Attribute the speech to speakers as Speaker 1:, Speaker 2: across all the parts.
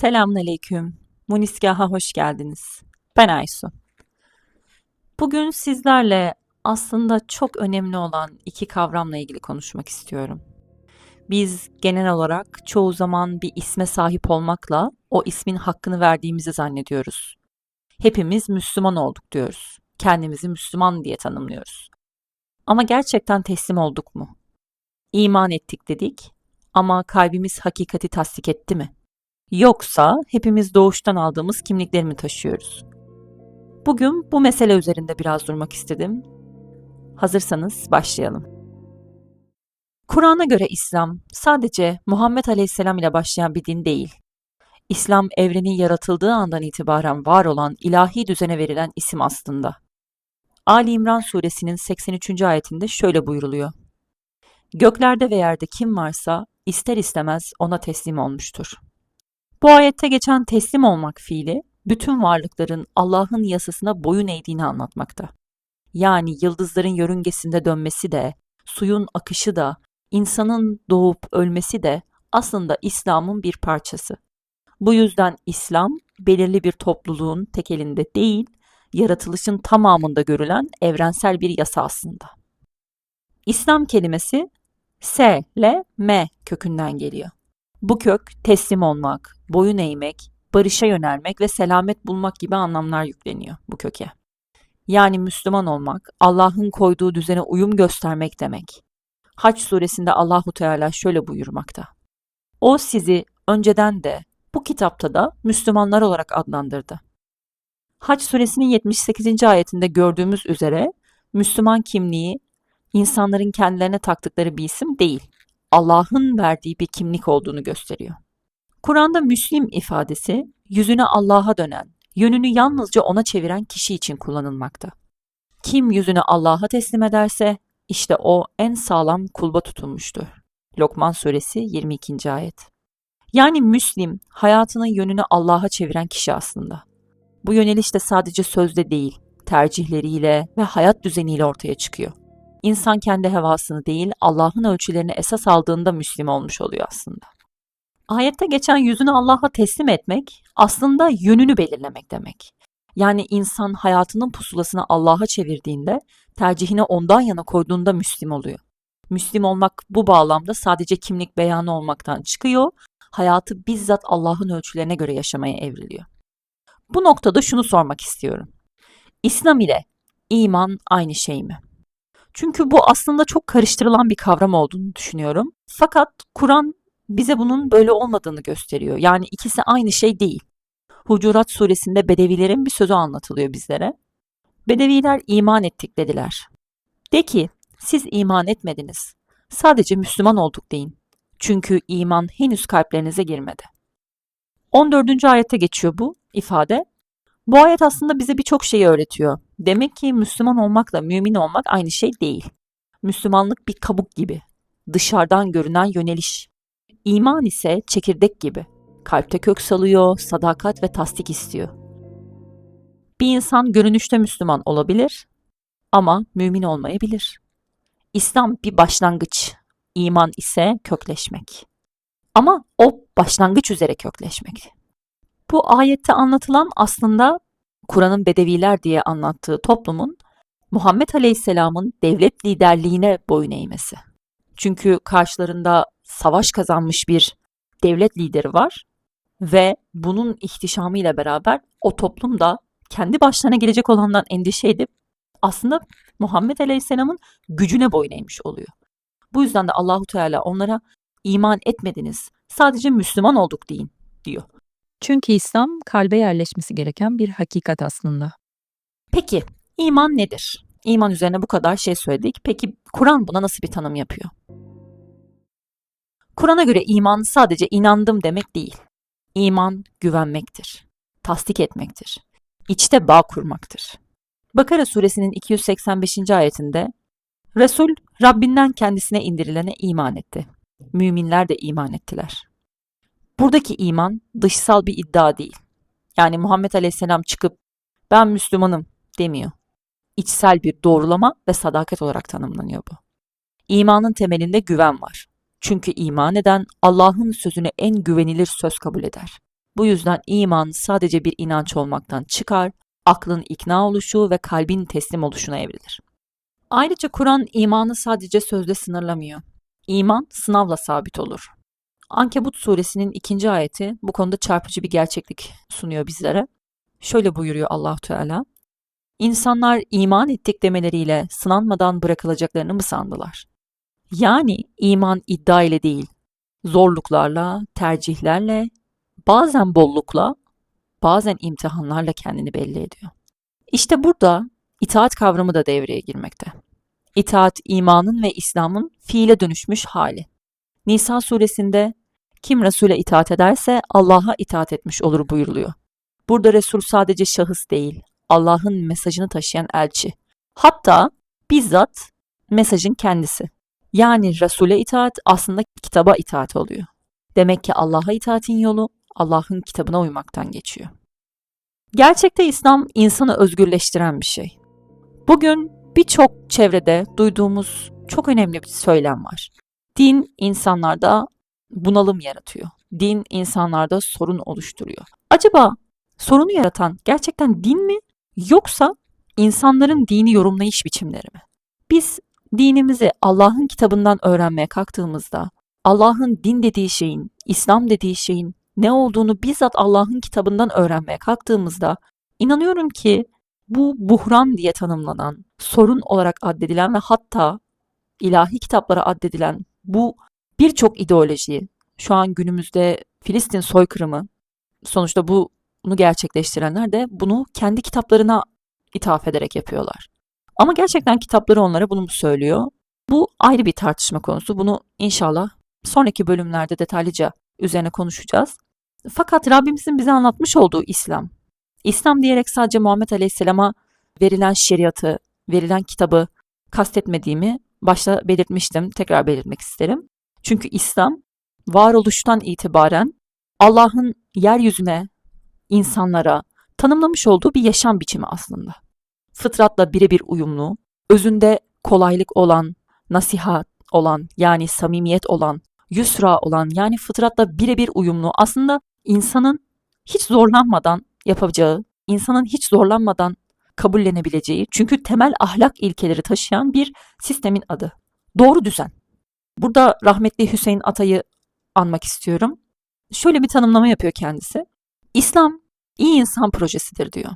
Speaker 1: Selamünaleyküm. Munisgah'a hoş geldiniz. Ben Aysu. Bugün sizlerle aslında çok önemli olan iki kavramla ilgili konuşmak istiyorum. Biz genel olarak çoğu zaman bir isme sahip olmakla o ismin hakkını verdiğimizi zannediyoruz. Hepimiz Müslüman olduk diyoruz. Kendimizi Müslüman diye tanımlıyoruz. Ama gerçekten teslim olduk mu? İman ettik dedik ama kalbimiz hakikati tasdik etti mi? Yoksa hepimiz doğuştan aldığımız kimlikleri mi taşıyoruz? Bugün bu mesele üzerinde biraz durmak istedim. Hazırsanız başlayalım. Kur'an'a göre İslam sadece Muhammed Aleyhisselam ile başlayan bir din değil. İslam evrenin yaratıldığı andan itibaren var olan ilahi düzene verilen isim aslında. Ali İmran suresinin 83. ayetinde şöyle buyuruluyor. Göklerde ve yerde kim varsa ister istemez ona teslim olmuştur. Bu ayette geçen teslim olmak fiili bütün varlıkların Allah'ın yasasına boyun eğdiğini anlatmakta. Yani yıldızların yörüngesinde dönmesi de, suyun akışı da, insanın doğup ölmesi de aslında İslam'ın bir parçası. Bu yüzden İslam belirli bir topluluğun tekelinde değil, yaratılışın tamamında görülen evrensel bir yasa aslında. İslam kelimesi S ile M kökünden geliyor. Bu kök teslim olmak, boyun eğmek, barışa yönelmek ve selamet bulmak gibi anlamlar yükleniyor bu köke. Yani Müslüman olmak, Allah'ın koyduğu düzene uyum göstermek demek. Haç suresinde Allahu Teala şöyle buyurmakta. O sizi önceden de bu kitapta da Müslümanlar olarak adlandırdı. Haç suresinin 78. ayetinde gördüğümüz üzere Müslüman kimliği insanların kendilerine taktıkları bir isim değil, Allah'ın verdiği bir kimlik olduğunu gösteriyor. Kur'an'da Müslim ifadesi yüzüne Allah'a dönen, yönünü yalnızca ona çeviren kişi için kullanılmakta. Kim yüzünü Allah'a teslim ederse işte o en sağlam kulba tutulmuştur. Lokman suresi 22. ayet. Yani Müslim hayatının yönünü Allah'a çeviren kişi aslında. Bu yöneliş de sadece sözde değil, tercihleriyle ve hayat düzeniyle ortaya çıkıyor. İnsan kendi hevasını değil, Allah'ın ölçülerini esas aldığında Müslim olmuş oluyor aslında. Ayette geçen yüzünü Allah'a teslim etmek aslında yönünü belirlemek demek. Yani insan hayatının pusulasını Allah'a çevirdiğinde, tercihini ondan yana koyduğunda Müslim oluyor. Müslim olmak bu bağlamda sadece kimlik beyanı olmaktan çıkıyor, hayatı bizzat Allah'ın ölçülerine göre yaşamaya evriliyor. Bu noktada şunu sormak istiyorum. İslam ile iman aynı şey mi? Çünkü bu aslında çok karıştırılan bir kavram olduğunu düşünüyorum. Fakat Kur'an bize bunun böyle olmadığını gösteriyor. Yani ikisi aynı şey değil. Hucurat suresinde Bedevilerin bir sözü anlatılıyor bizlere. Bedeviler iman ettik dediler. De ki siz iman etmediniz. Sadece Müslüman olduk deyin. Çünkü iman henüz kalplerinize girmedi. 14. ayette geçiyor bu ifade. Bu ayet aslında bize birçok şeyi öğretiyor. Demek ki Müslüman olmakla mümin olmak aynı şey değil. Müslümanlık bir kabuk gibi. Dışarıdan görünen yöneliş. İman ise çekirdek gibi. Kalpte kök salıyor, sadakat ve tasdik istiyor. Bir insan görünüşte Müslüman olabilir ama mümin olmayabilir. İslam bir başlangıç, iman ise kökleşmek. Ama o başlangıç üzere kökleşmek. Bu ayette anlatılan aslında Kur'an'ın Bedeviler diye anlattığı toplumun Muhammed Aleyhisselam'ın devlet liderliğine boyun eğmesi. Çünkü karşılarında savaş kazanmış bir devlet lideri var ve bunun ihtişamıyla beraber o toplum da kendi başlarına gelecek olandan endişe edip aslında Muhammed Aleyhisselam'ın gücüne boyun eğmiş oluyor. Bu yüzden de Allahu Teala onlara iman etmediniz, sadece Müslüman olduk deyin diyor.
Speaker 2: Çünkü İslam kalbe yerleşmesi gereken bir hakikat aslında.
Speaker 1: Peki iman nedir? İman üzerine bu kadar şey söyledik. Peki Kur'an buna nasıl bir tanım yapıyor? Kur'an'a göre iman sadece inandım demek değil. İman güvenmektir, tasdik etmektir, içte bağ kurmaktır. Bakara suresinin 285. ayetinde Resul Rabbinden kendisine indirilene iman etti. Müminler de iman ettiler. Buradaki iman dışsal bir iddia değil. Yani Muhammed Aleyhisselam çıkıp ben Müslümanım demiyor. İçsel bir doğrulama ve sadakat olarak tanımlanıyor bu. İmanın temelinde güven var. Çünkü iman eden Allah'ın sözüne en güvenilir söz kabul eder. Bu yüzden iman sadece bir inanç olmaktan çıkar, aklın ikna oluşu ve kalbin teslim oluşuna evrilir. Ayrıca Kur'an imanı sadece sözde sınırlamıyor. İman sınavla sabit olur. Ankebut suresinin ikinci ayeti bu konuda çarpıcı bir gerçeklik sunuyor bizlere. Şöyle buyuruyor allah Teala. İnsanlar iman ettik demeleriyle sınanmadan bırakılacaklarını mı sandılar? Yani iman iddia ile değil, zorluklarla, tercihlerle, bazen bollukla, bazen imtihanlarla kendini belli ediyor. İşte burada itaat kavramı da devreye girmekte. İtaat imanın ve İslam'ın fiile dönüşmüş hali. Nisa suresinde kim Resul'e itaat ederse Allah'a itaat etmiş olur buyuruluyor. Burada Resul sadece şahıs değil, Allah'ın mesajını taşıyan elçi. Hatta bizzat mesajın kendisi. Yani Resul'e itaat aslında kitaba itaat oluyor. Demek ki Allah'a itaatin yolu Allah'ın kitabına uymaktan geçiyor. Gerçekte İslam insanı özgürleştiren bir şey. Bugün birçok çevrede duyduğumuz çok önemli bir söylem var. Din insanlarda bunalım yaratıyor. Din insanlarda sorun oluşturuyor. Acaba sorunu yaratan gerçekten din mi yoksa insanların dini yorumlayış biçimleri mi? Biz dinimizi Allah'ın kitabından öğrenmeye kalktığımızda Allah'ın din dediği şeyin, İslam dediği şeyin ne olduğunu bizzat Allah'ın kitabından öğrenmeye kalktığımızda inanıyorum ki bu buhran diye tanımlanan, sorun olarak addedilen ve hatta ilahi kitaplara addedilen bu birçok ideolojiyi şu an günümüzde Filistin soykırımı sonuçta bu bunu gerçekleştirenler de bunu kendi kitaplarına ithaf ederek yapıyorlar. Ama gerçekten kitapları onlara bunu mu söylüyor? Bu ayrı bir tartışma konusu. Bunu inşallah sonraki bölümlerde detaylıca üzerine konuşacağız. Fakat Rabbimizin bize anlatmış olduğu İslam, İslam diyerek sadece Muhammed Aleyhisselam'a verilen şeriatı, verilen kitabı kastetmediğimi başta belirtmiştim. Tekrar belirtmek isterim. Çünkü İslam varoluştan itibaren Allah'ın yeryüzüne, insanlara tanımlamış olduğu bir yaşam biçimi aslında. Fıtratla birebir uyumlu, özünde kolaylık olan, nasihat olan yani samimiyet olan, yusra olan yani fıtratla birebir uyumlu aslında insanın hiç zorlanmadan yapacağı, insanın hiç zorlanmadan kabullenebileceği çünkü temel ahlak ilkeleri taşıyan bir sistemin adı. Doğru düzen. Burada rahmetli Hüseyin Atay'ı anmak istiyorum. Şöyle bir tanımlama yapıyor kendisi. İslam iyi insan projesidir diyor.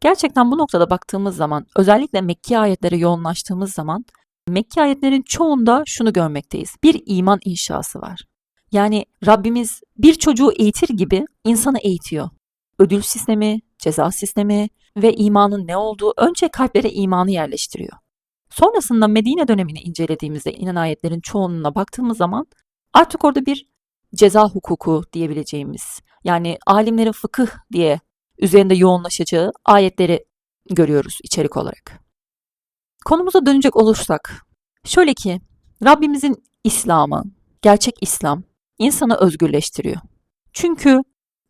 Speaker 1: Gerçekten bu noktada baktığımız zaman özellikle Mekki ayetlere yoğunlaştığımız zaman Mekki ayetlerin çoğunda şunu görmekteyiz. Bir iman inşası var. Yani Rabbimiz bir çocuğu eğitir gibi insanı eğitiyor. Ödül sistemi, ceza sistemi ve imanın ne olduğu önce kalplere imanı yerleştiriyor. Sonrasında Medine dönemini incelediğimizde inen ayetlerin çoğunluğuna baktığımız zaman artık orada bir ceza hukuku diyebileceğimiz yani alimlerin fıkıh diye üzerinde yoğunlaşacağı ayetleri görüyoruz içerik olarak. Konumuza dönecek olursak, şöyle ki Rabbimizin İslam'ı, gerçek İslam insanı özgürleştiriyor. Çünkü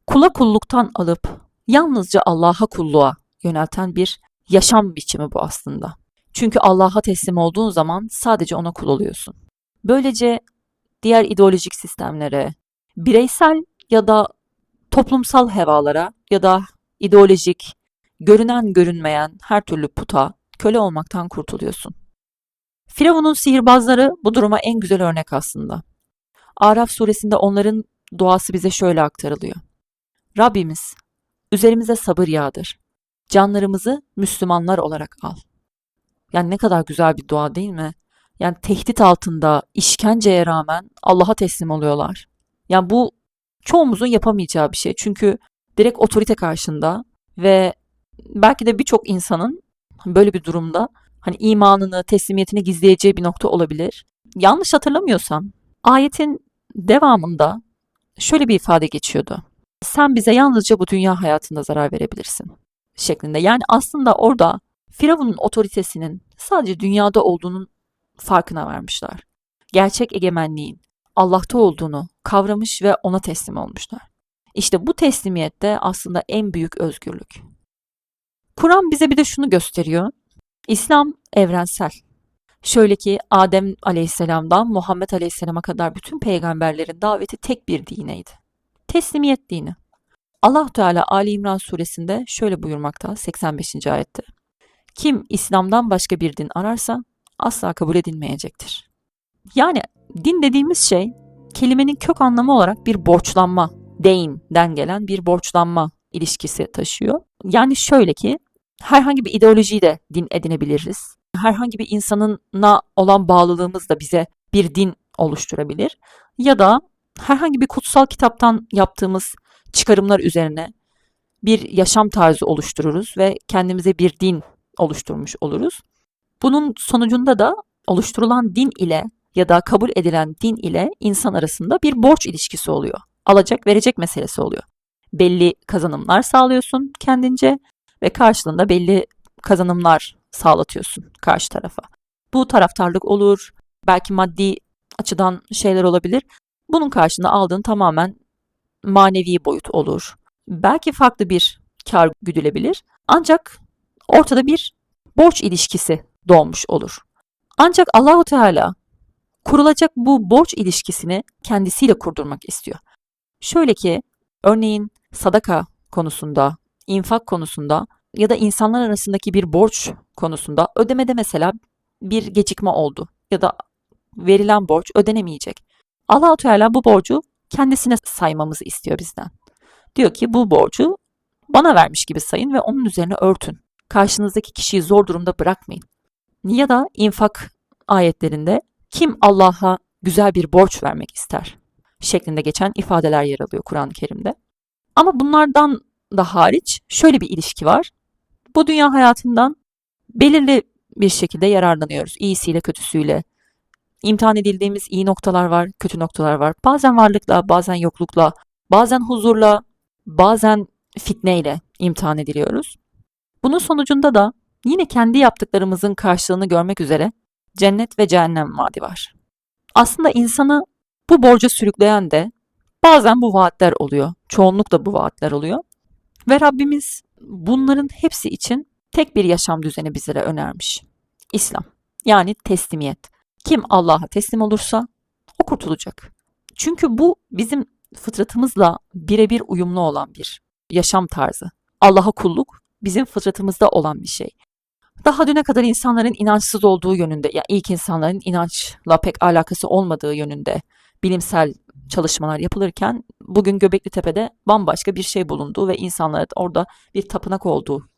Speaker 1: kula kulluktan alıp yalnızca Allah'a kulluğa yönelten bir yaşam biçimi bu aslında. Çünkü Allah'a teslim olduğun zaman sadece ona kul oluyorsun. Böylece diğer ideolojik sistemlere, bireysel ya da toplumsal hevalara ya da ideolojik, görünen görünmeyen her türlü puta köle olmaktan kurtuluyorsun. Firavun'un sihirbazları bu duruma en güzel örnek aslında. Araf suresinde onların duası bize şöyle aktarılıyor. Rabbimiz, üzerimize sabır yağdır. Canlarımızı Müslümanlar olarak al. Yani ne kadar güzel bir dua değil mi? Yani tehdit altında, işkenceye rağmen Allah'a teslim oluyorlar. Yani bu çoğumuzun yapamayacağı bir şey. Çünkü direkt otorite karşında ve belki de birçok insanın böyle bir durumda hani imanını, teslimiyetini gizleyeceği bir nokta olabilir. Yanlış hatırlamıyorsam ayetin devamında şöyle bir ifade geçiyordu. Sen bize yalnızca bu dünya hayatında zarar verebilirsin şeklinde. Yani aslında orada Firavun'un otoritesinin sadece dünyada olduğunun farkına varmışlar. Gerçek egemenliğin Allah'ta olduğunu kavramış ve ona teslim olmuşlar. İşte bu teslimiyette aslında en büyük özgürlük. Kur'an bize bir de şunu gösteriyor. İslam evrensel. Şöyle ki Adem Aleyhisselam'dan Muhammed Aleyhisselam'a kadar bütün peygamberlerin daveti tek bir dineydi. Teslimiyet dini. Allah Teala Ali İmran suresinde şöyle buyurmakta 85. ayette. Kim İslam'dan başka bir din ararsa asla kabul edilmeyecektir. Yani din dediğimiz şey kelimenin kök anlamı olarak bir borçlanma, deyn'den gelen bir borçlanma ilişkisi taşıyor. Yani şöyle ki herhangi bir ideolojiyi de din edinebiliriz. Herhangi bir insanına olan bağlılığımız da bize bir din oluşturabilir. Ya da herhangi bir kutsal kitaptan yaptığımız çıkarımlar üzerine bir yaşam tarzı oluştururuz ve kendimize bir din oluşturmuş oluruz. Bunun sonucunda da oluşturulan din ile ya da kabul edilen din ile insan arasında bir borç ilişkisi oluyor. Alacak verecek meselesi oluyor. Belli kazanımlar sağlıyorsun kendince ve karşılığında belli kazanımlar sağlatıyorsun karşı tarafa. Bu taraftarlık olur, belki maddi açıdan şeyler olabilir. Bunun karşılığında aldığın tamamen manevi boyut olur. Belki farklı bir kar güdülebilir. Ancak ortada bir borç ilişkisi doğmuş olur. Ancak Allahu Teala kurulacak bu borç ilişkisini kendisiyle kurdurmak istiyor. Şöyle ki örneğin sadaka konusunda, infak konusunda ya da insanlar arasındaki bir borç konusunda ödemede mesela bir gecikme oldu ya da verilen borç ödenemeyecek. Allahu Teala bu borcu kendisine saymamızı istiyor bizden. Diyor ki bu borcu bana vermiş gibi sayın ve onun üzerine örtün. Karşınızdaki kişiyi zor durumda bırakmayın. Ya da infak ayetlerinde kim Allah'a güzel bir borç vermek ister şeklinde geçen ifadeler yer alıyor Kur'an-ı Kerim'de. Ama bunlardan da hariç şöyle bir ilişki var. Bu dünya hayatından belirli bir şekilde yararlanıyoruz. İyisiyle kötüsüyle. İmtihan edildiğimiz iyi noktalar var, kötü noktalar var. Bazen varlıkla, bazen yoklukla, bazen huzurla, bazen fitneyle imtihan ediliyoruz. Bunun sonucunda da yine kendi yaptıklarımızın karşılığını görmek üzere cennet ve cehennem vaadi var. Aslında insanı bu borca sürükleyen de bazen bu vaatler oluyor. Çoğunlukla bu vaatler oluyor. Ve Rabbimiz bunların hepsi için tek bir yaşam düzeni bizlere önermiş. İslam. Yani teslimiyet. Kim Allah'a teslim olursa o kurtulacak. Çünkü bu bizim fıtratımızla birebir uyumlu olan bir yaşam tarzı. Allah'a kulluk bizim fıtratımızda olan bir şey. Daha düne kadar insanların inançsız olduğu yönünde, yani ilk insanların inançla pek alakası olmadığı yönünde bilimsel çalışmalar yapılırken bugün Göbekli Tepe'de bambaşka bir şey bulunduğu ve insanlara orada bir tapınak olduğu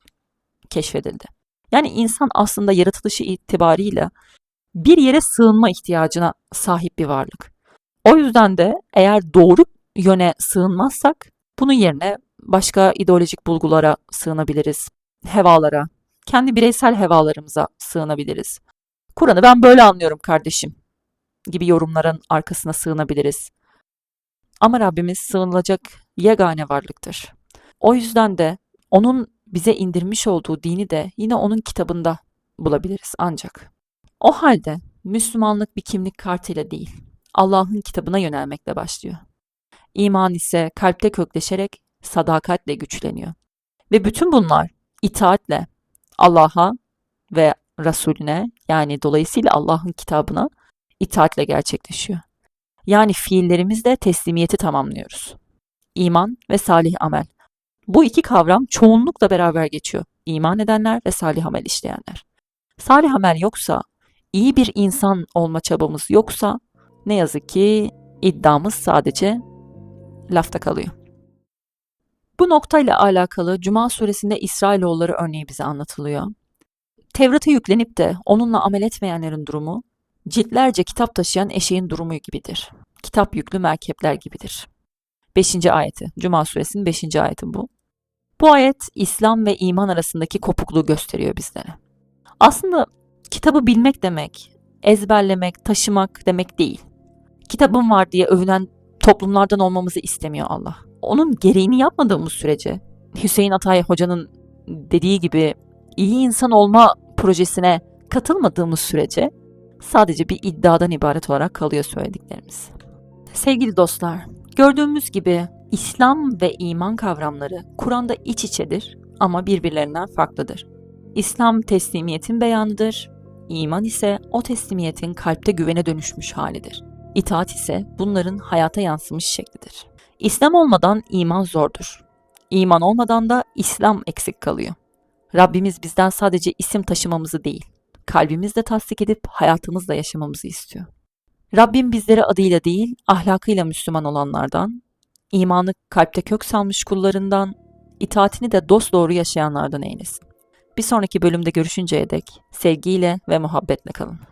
Speaker 1: keşfedildi. Yani insan aslında yaratılışı itibariyle bir yere sığınma ihtiyacına sahip bir varlık. O yüzden de eğer doğru yöne sığınmazsak bunun yerine başka ideolojik bulgulara sığınabiliriz, hevalara, kendi bireysel hevalarımıza sığınabiliriz. Kur'an'ı ben böyle anlıyorum kardeşim gibi yorumların arkasına sığınabiliriz. Ama Rabbimiz sığınılacak yegane varlıktır. O yüzden de onun bize indirmiş olduğu dini de yine onun kitabında bulabiliriz ancak. O halde Müslümanlık bir kimlik kartıyla değil, Allah'ın kitabına yönelmekle başlıyor. İman ise kalpte kökleşerek sadakatle güçleniyor. Ve bütün bunlar itaatle Allah'a ve Resulüne yani dolayısıyla Allah'ın kitabına itaatle gerçekleşiyor. Yani fiillerimizle teslimiyeti tamamlıyoruz. İman ve salih amel. Bu iki kavram çoğunlukla beraber geçiyor. İman edenler ve salih amel işleyenler. Salih amel yoksa, iyi bir insan olma çabamız yoksa ne yazık ki iddiamız sadece lafta kalıyor. Bu noktayla alakalı Cuma suresinde İsrailoğulları örneği bize anlatılıyor. Tevrat'a yüklenip de onunla amel etmeyenlerin durumu, ciltlerce kitap taşıyan eşeğin durumu gibidir. Kitap yüklü merkepler gibidir. 5. ayeti, Cuma suresinin 5. ayeti bu. Bu ayet İslam ve iman arasındaki kopukluğu gösteriyor bizlere. Aslında kitabı bilmek demek, ezberlemek, taşımak demek değil. Kitabım var diye övünen toplumlardan olmamızı istemiyor Allah. Onun gereğini yapmadığımız sürece Hüseyin Atay Hoca'nın dediği gibi iyi insan olma projesine katılmadığımız sürece sadece bir iddiadan ibaret olarak kalıyor söylediklerimiz. Sevgili dostlar, gördüğümüz gibi İslam ve iman kavramları Kur'an'da iç içedir ama birbirlerinden farklıdır. İslam teslimiyetin beyanıdır, iman ise o teslimiyetin kalpte güvene dönüşmüş halidir. İtaat ise bunların hayata yansımış şeklidir. İslam olmadan iman zordur. İman olmadan da İslam eksik kalıyor. Rabbimiz bizden sadece isim taşımamızı değil, kalbimizle tasdik edip hayatımızla yaşamamızı istiyor. Rabbim bizleri adıyla değil, ahlakıyla Müslüman olanlardan, imanı kalpte kök salmış kullarından, itaatini de dosdoğru yaşayanlardan eylesin. Bir sonraki bölümde görüşünceye dek sevgiyle ve muhabbetle kalın.